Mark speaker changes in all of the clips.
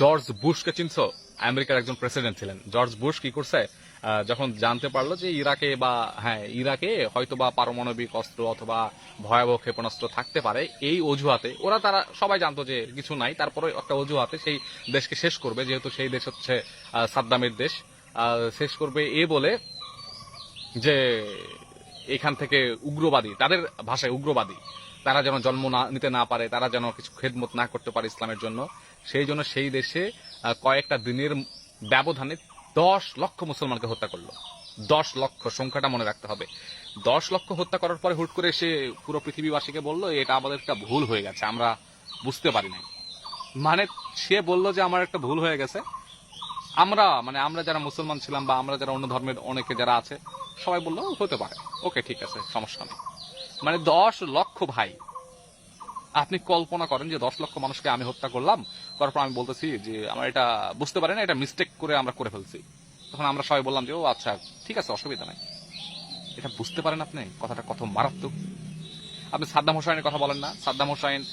Speaker 1: George বুশকে চিনছো? আমেরিকার একজন president ছিলেন। জর্জ বুশ কি করছে? যখন জানতে পারল যে ইরাকে বা হ্যাঁ ইরাকে হয়তো বা পারমাণবিক অস্ত্র অথবা ভয়াবহ ক্ষেপণাস্ত্র থাকতে পারে, এই অজুহাতে ওরা তারা সবাই জানতো যে কিছু নাই, তারপরে একটা অজুহাতে সেই দেশকে শেষ করবে, যেহেতু সেই দেশ হচ্ছে সাদ্দামের দেশ। শেষ করবে এ বলে যে এখান থেকে উগ্রবাদী, তাদের ভাষায় উগ্রবাদী, তারা যেন জন্ম না, নিতে না পারে, তারা যেন কিছু খেদমত না করতে পারে ইসলামের জন্য। সেই জন্য সেই দেশে কয়েকটা দিনের ব্যবধানে দশ লক্ষ মুসলমানকে হত্যা করল। দশ লক্ষ সংখ্যাটা মনে রাখতে হবে। দশ লক্ষ হত্যা করার পরে হুট করে সে পুরো পৃথিবীবাসীকে বলল, এটা আমাদের একটা ভুল হয়ে গেছে, আমরা বুঝতে পারি নাই। মানে সে বলল যে, আমার একটা ভুল হয়ে গেছে। আমরা মানে আমরা যারা মুসলমান ছিলাম বা আমরা যারা অন্য ধর্মের অনেকে যারা আছে, সবাই বলল হতে পারে। ওকে, ঠিক আছে, সমস্যা নেই। মানে দশ লক্ষ ভাই আপনি কল্পনা করেন যে দশ লক্ষ মানুষকে আমি হত্যা করলাম, তারপর আমি বলতেছি যে আমরা এটা বুঝতে পারি না, এটা মিস্টেক করে আমরা করে ফেলছি। তখন আমরা সবাই বললাম যে, ও আচ্ছা ঠিক আছে, অসুবিধা নাই। এটা বুঝতে পারেন আপনি? কথাটা কত মারাত্মক। আপনি সাদ্দাম হোসাইনের কথা বলেন না। সাদ্দাম হোসাইন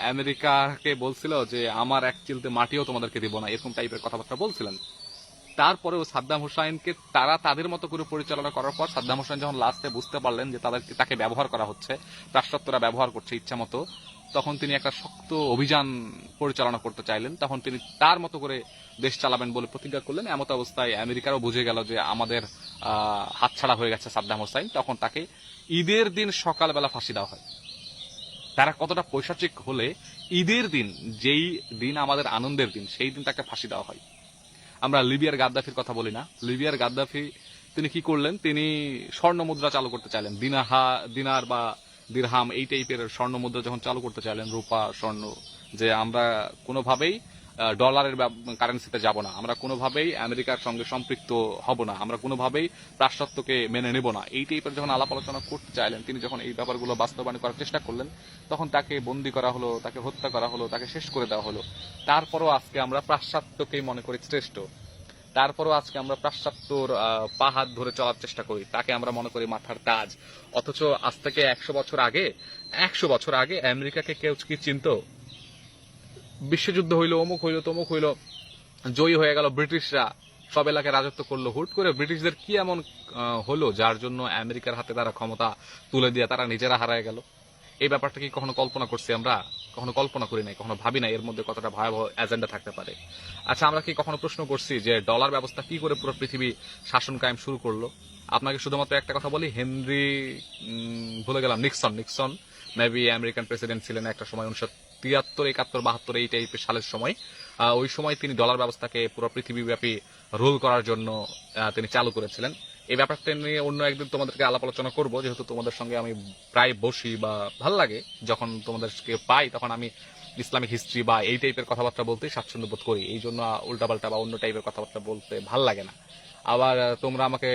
Speaker 1: আমেরিকাকে বলছিল যে, আমার এক চিলতে মাটিও তোমাদেরকে দিব না। এরকম টাইপের কথাবার্তা বলছিলেন। তারপরেও সাদ্দাম হুসাইনকে তারা তাদের মতো করে পরিচালনা করার পর সাদ্দাম হোসাইন যখন লাস্টে বুঝতে পারলেন যে তাদেরকে তাকে ব্যবহার করা হচ্ছে পাশ্চাত্যরা ব্যবহার করছে ইচ্ছা মতো, তখন তিনি একটা শক্ত অভিযান পরিচালনা করতে চাইলেন। তখন তিনি তার মতো করে দেশ চালাবেন বলে প্রতিজ্ঞা করলেন। এমত অবস্থায় আমেরিকারও বুঝে গেল যে আমাদের হাতছাড়া হয়ে গেছে সাদ্দাম হোসাইন। তখন তাকে ঈদের দিন সকালবেলা ফাঁসি দেওয়া হয়। তারা কতটা পৈশাচিক হলে ঈদের দিন, যেই দিন আমাদের আনন্দের দিন, সেই দিন তাকে ফাঁসি দেওয়া হয়। আমরা লিবিয়ার গাদ্দাফির কথা বলি না। লিবিয়ার গাদ্দাফি, তিনি কি করলেন? তিনি স্বর্ণ মুদ্রা চালু করতে চাইলেন। দিনাহা, দিনার বা দিরহাম এই টাইপের স্বর্ণ মুদ্রা যখন চালু করতে চাইলেন, রূপা, স্বর্ণ, যে আমরা কোনোভাবেই ডলারের কারেন্সিতে যাব না। আমরা কোনোভাবেই আমেরিকার সঙ্গে সম্পৃক্ত হব না। আমরা কোনোভাবেই পাশ্চাত্যকে মেনে নেব না। এই টাইপের যখন আলাপ আলোচনা করতে চাইলেন তিনি যখন এই ব্যাপারগুলো বাস্তবায়ন করার চেষ্টা করলেন তখন তাকে বন্দি করা হলো তাকে হত্যা করা হলো তাকে শেষ করে দেওয়া হলো। তারপরও আজকে আমরা পাশ্চাত্যকেই মনে করি শ্রেষ্ঠ। তারপরও আজকে আমরা পাশ্চাত্যর আহ, পা হাত ধরে চলার চেষ্টা করি। তাকে আমরা মনে করি মাথার তাজ। অথচ আজ থেকে একশো বছর আগে একশো বছর আগে আমেরিকাকে কেউ কি চিনতো? বিশ্বযুদ্ধ হইল, অমুক হইল, তমুক হইল, জয়ী হয়ে গেল ব্রিটিশরা। সব এলাকায় রাজত্ব করল। হুট করে ব্রিটিশদের কি এমন হলো যার জন্য আমেরিকার হাতে তারা ক্ষমতা তুলে দিয়ে তারা নিজেরা হারায় গেল? এই ব্যাপারটা কি কখনো কল্পনা করছি আমরা? কখনো কল্পনা করি নাই, কখনো ভাবি নাই এর মধ্যে কতটা ভয়াবহ এজেন্ডা থাকতে পারে? আচ্ছা আমরা কি কখনো প্রশ্ন করছি যে ডলার ব্যবস্থা কি করে পুরো পৃথিবী শাসন কায়েম শুরু করল? আপনাকে শুধুমাত্র একটা কথা বলি, হেনরি ভুলে গেলাম, Nixon Nixon maybe American president ছিলেন একটা সময়, উনিশশো তিয়াত্তর, একাত্তর, বাহাত্তর এই টাইপের সালের সময়। ওই সময় তিনি ডলার ব্যবস্থাকে পুরো পৃথিবীব্যাপী রোল করার জন্য তিনি চালু করেছিলেন। এই ব্যাপারটা নিয়ে অন্য একদিন তোমাদেরকে আলাপ আলোচনা করব। যেহেতু তোমাদের সঙ্গে আমি প্রায় বসি বা ভালো লাগে, যখন তোমাদেরকে পাই তখন আমি ইসলামিক হিস্ট্রি বা এই টাইপের কথাবার্তা বলতে স্বাচ্ছন্দ্য বোধ করি। এই জন্য উল্টাপাল্টা বা অন্য টাইপের কথাবার্তা বলতে ভালো লাগে না। আবার তোমরা আমাকে